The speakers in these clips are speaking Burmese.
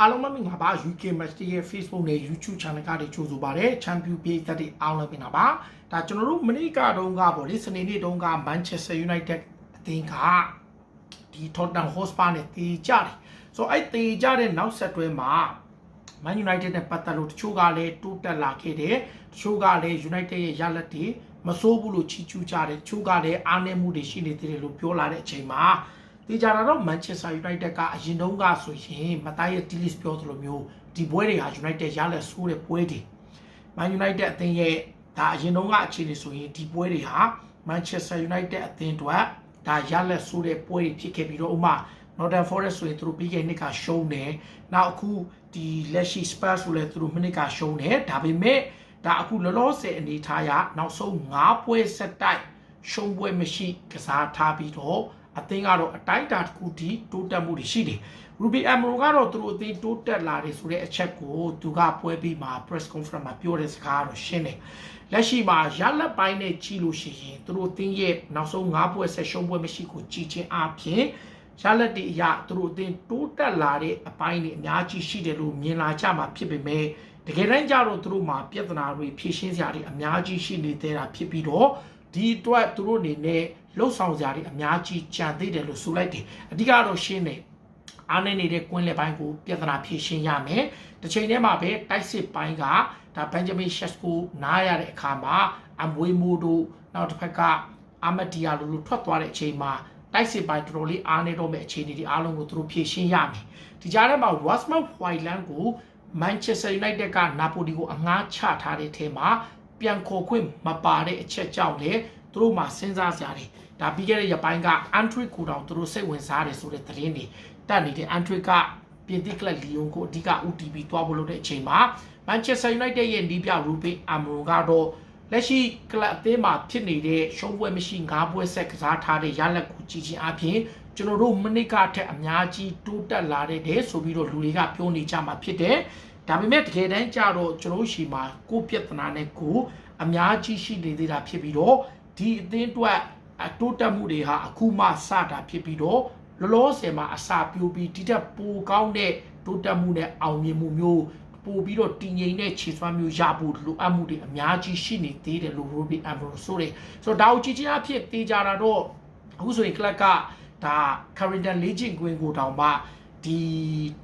အားလုံးပဲမင်္ဂလာပါ UK Match ရဲ့ Facebook နဲ့ YouTube Channel ကနေကြိုဆိုပါရစေ။ Champion ပြည်သက်တွေအားလုံးပဲနာပါ။ဒါကျွန်တော်တို့မနေ့ကတုန်းကပေါ့လေစနေနေ့တုန်းက Manchester United အသင်းကဒီ Tottenham Hotspur နဲ့တေကြတယ်။ဆိုတော့အဲ့တေကြတဲ့နောက်ဆက်တွဲမှာ Man United နဲ့ပတ်သက်လို့တချို့ကလည်းတိုးတက်လာခဲ့တယ်။တချို့ကလည်း United ရဲ့ရလဒ်တွေမဆိုးဘူးလို့ချီးကျူးကြတယ်။တချို့ကလည်းအားနည်းမှုတွေရှိနေသေးတယ်လို့ပြောလာတဲ့အချိန်မှာ တေချာတာတော့ Manchester United ကအရင်တုန်းကဆိုရင်မသားရဲ့ Dilis ပြောသလိုမျိုးဒီပွဲတွေဟာ United ရလက်ဆိုးတဲ့ပွဲတွေ Man United အသင်းရဲ့ဒါအရင်တုန်းကအခြေအနေဆိုရင်ဒီပွဲတွေဟာ Manchester United အသင်းအတွက်ဒါရလက်ဆိုးတဲ့ပွဲတွေဖြစ်ခဲ့ပြီးတော့ဥမာ Northern Forest ဆိုရင်သူတို့ပြီးခဲ့တဲ့နှစ်ကရှုံးတယ်။နောက်အခုဒီလက်ရှိ Spurs ဆိုလည်းသူတို့မိနစ်ကရှုံးတယ်။ဒါပေမဲ့ဒါအခုလောလောဆယ်အနေထားရနောက်ဆုံး9ပွဲဆက်တိုက်ရှုံးပွဲမရှိကစားထားပြီးတော့ အသင်းကတော့အတိုင်းအတာတစ်ခုထိတိုးတက်မှုတွေရှိတယ်။ Ruby Amro ကတော့သူတို့အသင်းတိုးတက်လာတယ်ဆိုတဲ့အချက်ကိုသူကပွဲပြီးမှာ press conference မှာပြောတဲ့စကားကတော့ရှင်းတယ်။လက်ရှိမှာရလက်ပိုင်းနဲ့ကြီးလို့ရှိရင်သူတို့အသင်းရဲ့နောက်ဆုံး9ပွဲဆက်ရှုံးပွဲမရှိကိုကြီးချင်းအပြင်ရလက်တွေအရသူတို့အသင်းတိုးတက်လာတဲ့အပိုင်းတွေအများကြီးရှိတယ်လို့မြင်လာကြမှာဖြစ်ပေမဲ့တကယ်တမ်းကျတော့သူတို့မှာပြဿနာတွေဖြေရှင်းစရာတွေအများကြီးရှိနေသေးတာဖြစ်ပြီးတော့ဒီအတွက်သူတို့အနေနဲ့ လှုပ်ဆောင်စရာတွေအများကြီးကြံသေးတယ်လို့ဆိုလိုက်တယ်အဓိကတော့ရှင်းတယ်အားနေနေတဲ့ကွင်းလက်ပိုင်းကိုပြဿနာဖြေရှင်းရမယ်တစ်ချိန်တည်းမှာပဲတိုက်စစ်ပိုင်းကဒါဘန်ဂျမင်ရှက်ကိုနားရတဲ့အခါမှာအမွေမိုတို့နောက်တစ်ဖက်ကအာမဒီယာလိုလိုထွက်သွားတဲ့အချိန်မှာတိုက်စစ်ပိုင်းတော်တော်လေးအားနေတော့မဲ့အခြေအနေဒီအားလုံးကိုသူတို့ဖြေရှင်းရမယ်ဒီကြားထဲမှာ Rasmus Hojlund ကို Manchester United ကနာပိုလီကိုအငှားချထားတဲ့ထဲမှာပြန်ခေါ်ခွင့်မပါတဲ့အချက်ကြောင့်လေ သူတို့မှစဉ်းစားစရာတွေဒါပြီးခဲ့တဲ့ရက်ပိုင်းက Andre ကိုတောင်သူတို့စိတ်ဝင်စားတယ်ဆိုတဲ့သတင်းတွေတက်နေတဲ့ Andre ကပြင်သစ်ကလပ်လီယွန်ကိုအဓိက UTB သွားဖို့လုပ်တဲ့အချိန်မှာ Manchester United ရဲ့နီးပြ Ruben Amorim ကတော့လက်ရှိကလပ်အသင်းမှာဖြစ်နေတဲ့ရှုံးပွဲမရှိ၅ပွဲဆက်ကစားထားတဲ့ရလက်ကိုကြည့်ချင်းအပြင်ကျွန်တော်တို့မနစ်ကထက်အများကြီးတိုးတက်လာတဲ့တဲ့ဆိုပြီးတော့လူတွေကပြောနေကြမှာဖြစ်တယ်ဒါပေမဲ့တကယ်တမ်းကျတော့ကျွန်တော်ရှိမှာကိုပြဿနာနဲ့ကိုအများကြီးရှိနေသေးတာဖြစ်ပြီးတော့ ဒီအသင်းအတွက်အတိုးတက်မှုတွေဟာအခုမှစတာဖြစ်ပြီးတော့လောလောဆယ်မှာအစာပြိုးပြီးဒီတက်ပိုကောင်းတဲ့တိုးတက်မှုနဲ့အောင်မြင်မှုမျိုးပို့ပြီးတော့တည်ငြိမ်တဲ့ခြေစွမ်းမျိုးရဖို့လိုအပ်မှုတွေအများကြီးရှိနေသေးတယ်လို့ Ruby Ambrose ဆိုတယ်ဆိုတော့ဒါကိုကြည့်ချင်းအဖြစ်တေးကြတာတော့အခုဆိုရင် club ကဒါ Carrington လေ့ကျင့်ခွင့်ကိုတောင်မှဒီ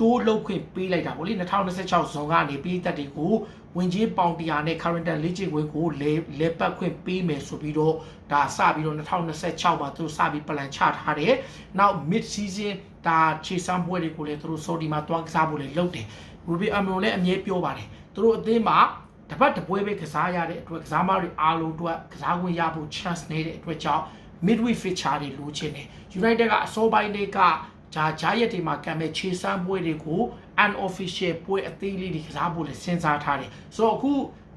တိုးလုတ်ခွင့်ပေးလိုက်တာဗောလေ2026ဇွန်ကနေပြည်သက်တွေကို ဝင်ကြီးပေါင်တရာနဲ့ Carrington လေ့ကျင့်ခွင့်ကိုလေလေပတ်ခွင့်ပေးမယ်ဆိုပြီးတော့ဒါစပြီးတော့2026မှာသူတို့စပြီးပလန်ချထားတယ်။နောက် mid season ဒါခြေစမ်းပွဲတွေကိုလည်းသူတို့ Saudi မှာတွားကစားဖို့လည်းလုပ်တယ်။ Ruby Amro လည်းအမြဲပြောပါတယ်။သူတို့အသင်းမှာတပတ်တပွဲပဲကစားရတဲ့အတွက်ကစားမတွေအားလုံးအတွက်ကစားခွင့်ရဖို့ chance နေတဲ့အတွက်ကြောင့် midweek feature တွေလိုချင်တယ် United ကအစောပိုင်းတွေက ဂျာဂျာရက်တွေမှာကံမဲ့ခြေစမ်းပွဲတွေကို unofficial ပွဲအသေးလေးတွေကစားဖို့လည်းစဉ်းစားထားတယ်ဆိုတော့အခု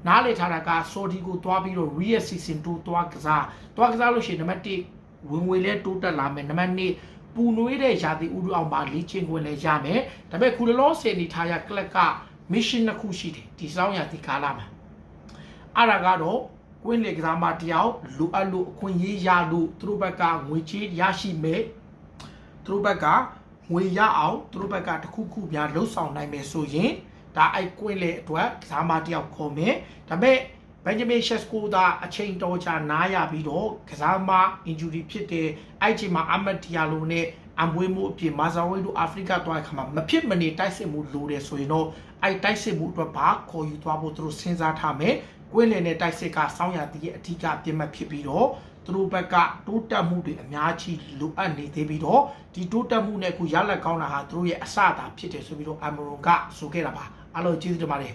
နားလည်ထားတာက Saudi ကိုတွားပြီးတော့ real season 2တွားကစားတွားကစားလို့ရှိရင်နံပါတ်1ဝင်ငွေလဲတိုးတက်လာမယ်နံပါတ်2ပူနွေးတဲ့ရာသီဥတုအောင်ပါလေ့ကျင့်ခွင့်လည်းရမယ်ဒါပေမဲ့ခုလောလောဆယ်နေထားရကလပ်က mission တစ်ခုရှိတယ်ဒီစောင်းရာသီကာလမှာအဲ့ဒါကတော့ကွင်းလေကစားမတယောက်လိုအပ်လို့အခွင့်အရေးရလို့သူတို့ဘက်ကငွေချေးရရှိမယ် သူတို့ဘက်ကငွေရအောင်သူတို့ဘက်ကတစ်ခုခုများလှုပ်ဆောင်နိုင်မယ်ဆိုရင်ဒါအိုက်ကွင်းလေအတွက်ကစားမတယောက်ခေါ်မယ်ဒါပေမဲ့ဘန်ဂျမင်ရှက်စကိုသာအချိန်တော်ကြာနားရပြီးတော့ကစားမ injury ဖြစ်တဲ့အဲ့ချိန်မှာအမတ်တီယာလိုနဲ့အမွေးမှုအပြင်မာဇာဝေးတို့အာဖရိကသွားခါမှာမဖြစ်မနေတိုက်စစ်မှုလိုတယ်ဆိုရင်တော့အဲ့တိုက်စစ်မှုအတွက်ဘာခေါ်ယူသွားဖို့သူတို့စဉ်းစားထားမယ်ကွင်းလည်နဲ့တိုက်စစ်ကစောင်းရတည်ရဲ့အထူးအပြစ်မှတ်ဖြစ်ပြီးတော့ သူတို့ဘက်ကတိုးတက်မှုတွေအများကြီးလိုအပ်နေသေးပြီးတော့ဒီတိုးတက်မှုနဲ့အခုရလက်ကောင်းတာဟာသူတို့ရဲ့အစအသာဖြစ်တယ်ဆိုပြီးတော့အမရွန်ကဆိုခဲ့တာပါအားလုံးကျေးဇူးတင်ပါတယ်